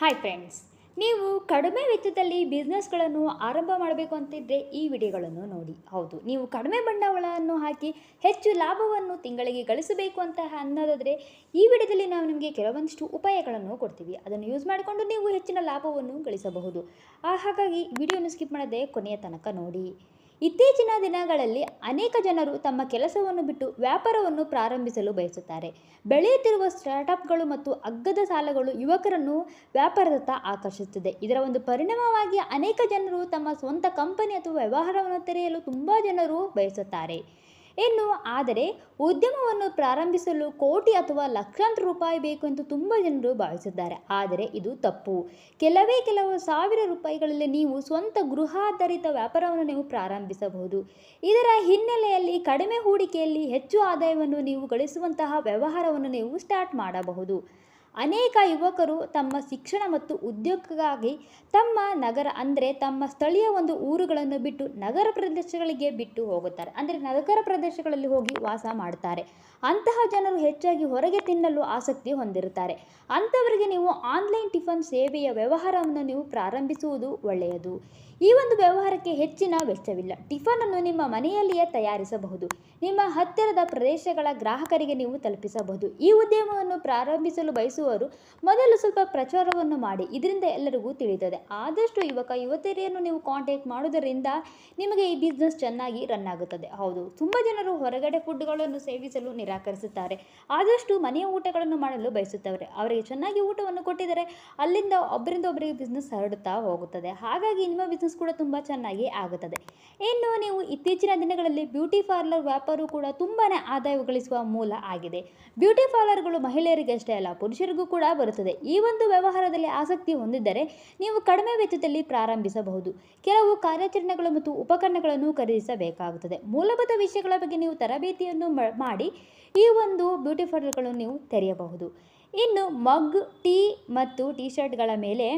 Hi friends ನೀವು ಕಡಿಮೆ ವೆಚ್ಚದಲ್ಲಿ ಬಿಸ್ನೆಸ್ಗಳನ್ನು ಆರಂಭ ಮಾಡಬೇಕು ಅಂತಿದ್ದರೆ ಈ ವಿಡಿಯೋಗಳನ್ನು ನೋಡಿ. ಹೌದು, ನೀವು ಕಡಿಮೆ ಬಂಡವಾಳವನ್ನು ಹಾಕಿ ಹೆಚ್ಚು ಲಾಭವನ್ನು ತಿಂಗಳಿಗೆ ಗಳಿಸಬೇಕು ಅಂತ ಅನ್ನೋದಾದರೆ ಈ ವಿಡಿಯೋದಲ್ಲಿ ನಾವು ನಿಮಗೆ ಕೆಲವೊಂದಿಷ್ಟು ಉಪಾಯಗಳನ್ನು ಕೊಡ್ತೀವಿ. ಅದನ್ನು ಯೂಸ್ ಮಾಡಿಕೊಂಡು ನೀವು ಹೆಚ್ಚಿನ ಲಾಭವನ್ನು ಗಳಿಸಬಹುದು. ಹಾಗಾಗಿ ವಿಡಿಯೋನ ಸ್ಕಿಪ್ ಮಾಡದೆ ಕೊನೆಯ ತನಕ ನೋಡಿ. ಇತ್ತೀಚಿನ ದಿನಗಳಲ್ಲಿ ಅನೇಕ ಜನರು ತಮ್ಮ ಕೆಲಸವನ್ನು ಬಿಟ್ಟು ವ್ಯಾಪಾರವನ್ನು ಪ್ರಾರಂಭಿಸಲು ಬಯಸುತ್ತಾರೆ. ಬೆಳೆಯುತ್ತಿರುವ ಸ್ಟಾರ್ಟಪ್ಗಳು ಮತ್ತು ಅಗ್ಗದ ಸಾಲಗಳು ಯುವಕರನ್ನು ವ್ಯಾಪಾರದತ್ತ ಆಕರ್ಷಿಸುತ್ತದೆ. ಇದರ ಒಂದು ಪರಿಣಾಮವಾಗಿ ಅನೇಕ ಜನರು ತಮ್ಮ ಸ್ವಂತ ಕಂಪನಿ ಅಥವಾ ವ್ಯವಹಾರವನ್ನು ತೆರೆಯಲು ತುಂಬ ಜನರು ಬಯಸುತ್ತಾರೆ. ಇನ್ನು ಆದರೆ ಉದ್ಯಮವನ್ನು ಪ್ರಾರಂಭಿಸಲು ಕೋಟಿ ಅಥವಾ ಲಕ್ಷಾಂತರ ರೂಪಾಯಿ ಬೇಕು ಎಂದು ತುಂಬ ಜನರು ಭಾವಿಸಿದ್ದಾರೆ. ಆದರೆ ಇದು ತಪ್ಪು. ಕೆಲವೇ ಕೆಲವು ಸಾವಿರ ರೂಪಾಯಿಗಳಲ್ಲಿ ನೀವು ಸ್ವಂತ ಗೃಹಾಧಾರಿತ ವ್ಯಾಪಾರವನ್ನು ನೀವು ಪ್ರಾರಂಭಿಸಬಹುದು. ಇದರ ಹಿನ್ನೆಲೆಯಲ್ಲಿ ಕಡಿಮೆ ಹೂಡಿಕೆಯಲ್ಲಿ ಹೆಚ್ಚು ಆದಾಯವನ್ನು ನೀವು ಗಳಿಸುವಂತಹ ವ್ಯವಹಾರವನ್ನು ನೀವು ಸ್ಟಾರ್ಟ್ ಮಾಡಬಹುದು. ಅನೇಕ ಯುವಕರು ತಮ್ಮ ಶಿಕ್ಷಣ ಮತ್ತು ಉದ್ಯೋಗಕ್ಕಾಗಿ ತಮ್ಮ ನಗರ ಅಂದರೆ ತಮ್ಮ ಸ್ಥಳೀಯ ಒಂದು ಊರುಗಳನ್ನು ಬಿಟ್ಟು ನಗರ ಪ್ರದೇಶಗಳಿಗೆ ಬಿಟ್ಟು ಹೋಗುತ್ತಾರೆ. ಅಂದರೆ ನಗರ ಪ್ರದೇಶಗಳಲ್ಲಿ ಹೋಗಿ ವಾಸ ಮಾಡ್ತಾರೆ. ಅಂತಹ ಜನರು ಹೆಚ್ಚಾಗಿ ಹೊರಗೆ ತಿನ್ನಲು ಆಸಕ್ತಿ ಹೊಂದಿರುತ್ತಾರೆ. ಅಂಥವರಿಗೆ ನೀವು ಆನ್ಲೈನ್ ಟಿಫನ್ ಸೇವೆಯ ವ್ಯವಹಾರವನ್ನು ನೀವು ಪ್ರಾರಂಭಿಸುವುದು ಒಳ್ಳೆಯದು. ಈ ಒಂದು ವ್ಯವಹಾರಕ್ಕೆ ಹೆಚ್ಚಿನ ವೆಚ್ಚವಿಲ್ಲ. ಟಿಫನನ್ನು ನಿಮ್ಮ ಮನೆಯಲ್ಲಿಯೇ ತಯಾರಿಸಬಹುದು. ನಿಮ್ಮ ಹತ್ತಿರದ ಪ್ರದೇಶಗಳ ಗ್ರಾಹಕರಿಗೆ ನೀವು ತಲುಪಿಸಬಹುದು. ಈ ಉದ್ಯಮವನ್ನು ಪ್ರಾರಂಭಿಸಲು ಬಯಸುವವರು ಮೊದಲು ಸ್ವಲ್ಪ ಪ್ರಚಾರವನ್ನು ಮಾಡಿ, ಇದರಿಂದ ಎಲ್ಲರಿಗೂ ತಿಳಿಯುತ್ತದೆ. ಆದಷ್ಟು ಯುವಕ, ಯುವತಿಯರನ್ನು ನೀವು ಕಾಂಟ್ಯಾಕ್ಟ್ ಮಾಡುವುದರಿಂದ ನಿಮಗೆ ಈ ಬಿಸ್ನೆಸ್ ಚೆನ್ನಾಗಿ ರನ್ ಆಗುತ್ತದೆ. ಹೌದು, ತುಂಬ ಜನರು ಹೊರಗಡೆ ಫುಡ್ಗಳನ್ನು ಸೇವಿಸಲು ನಿರಾಕರಿಸುತ್ತಾರೆ. ಆದಷ್ಟು ಮನೆಯ ಊಟಗಳನ್ನು ಮಾಡಲು ಬಯಸುತ್ತವರೆ. ಅವರಿಗೆ ಚೆನ್ನಾಗಿ ಊಟವನ್ನು ಕೊಟ್ಟಿದ್ದಾರೆ ಅಲ್ಲಿಂದ ಒಬ್ಬರಿಂದ ಒಬ್ಬರಿಗೆ ಬಿಸ್ನೆಸ್ ಹರಡುತ್ತಾ ಹೋಗುತ್ತದೆ. ಹಾಗಾಗಿ ನಿಮ್ಮ ಬಿಸ್ನೆಸ್ ಕೂಡ ತುಂಬ ಚೆನ್ನಾಗಿ ಆಗುತ್ತದೆ. ಇನ್ನು ನೀವು ಇತ್ತೀಚಿನ ದಿನಗಳಲ್ಲಿ ಬ್ಯೂಟಿ ಪಾರ್ಲರ್ ವ್ಯಾಪಾರವು ಕೂಡ ತುಂಬಾ ಆದಾಯ ಗಳಿಸುವ ಮೂಲ ಆಗಿದೆ. ಬ್ಯೂಟಿ ಪಾರ್ಲರ್ಗಳು ಮಹಿಳೆಯರಿಗಷ್ಟೇ ಅಲ್ಲ, ಪುರುಷರಿಗೂ ಕೂಡ ಬರುತ್ತದೆ. ಈ ಒಂದು ವ್ಯವಹಾರದಲ್ಲಿ ಆಸಕ್ತಿ ಹೊಂದಿದ್ದರೆ ನೀವು ಕಡಿಮೆ ವೆಚ್ಚದಲ್ಲಿ ಪ್ರಾರಂಭಿಸಬಹುದು. ಕೆಲವು ಕಾರ್ಯಾಚರಣೆಗಳು ಮತ್ತು ಉಪಕರಣಗಳನ್ನು ಖರೀದಿಸಬೇಕಾಗುತ್ತದೆ. ಮೂಲಭೂತ ವಿಷಯಗಳ ಬಗ್ಗೆ ನೀವು ತರಬೇತಿಯನ್ನು ಮಾಡಿ ಈ ಒಂದು ಬ್ಯೂಟಿ ಪಾರ್ಲರ್ಗಳನ್ನು ನೀವು ತೆರೆಯಬಹುದು. ಇನ್ನು ಮಗ್, ಟೀ ಮತ್ತು ಟೀ ಶರ್ಟ್ಗಳ ಮೇಲೆ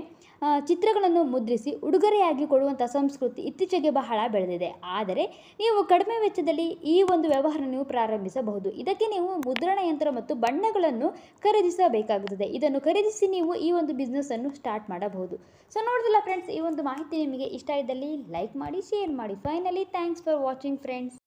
ಚಿತ್ರಗಳನ್ನು ಮುದ್ರಿಸಿ ಉಡುಗೊರೆಯಾಗಿ ಕೊಡುವಂಥ ಸಂಸ್ಕೃತಿ ಇತ್ತೀಚೆಗೆ ಬಹಳ ಬೆಳೆದಿದೆ. ಆದರೆ ನೀವು ಕಡಿಮೆ ವೆಚ್ಚದಲ್ಲಿ ಈ ಒಂದು ವ್ಯವಹಾರ ನೀವು ಪ್ರಾರಂಭಿಸಬಹುದು. ಇದಕ್ಕೆ ನೀವು ಮುದ್ರಣ ಯಂತ್ರ ಮತ್ತು ಬಣ್ಣಗಳನ್ನು ಖರೀದಿಸಬೇಕಾಗುತ್ತದೆ. ಇದನ್ನು ಖರೀದಿಸಿ ನೀವು ಈ ಒಂದು ಬಿಸ್ನೆಸ್ಸನ್ನು ಸ್ಟಾರ್ಟ್ ಮಾಡಬಹುದು. ಸೊ ನೋಡಿದಿಲ್ಲ ಫ್ರೆಂಡ್ಸ್ ಈ ಒಂದು ಮಾಹಿತಿ ನಿಮಗೆ ಇಷ್ಟ ಇದ್ದಲ್ಲಿ ಲೈಕ್ ಮಾಡಿ ಶೇರ್ ಮಾಡಿ. Finally thanks for watching friends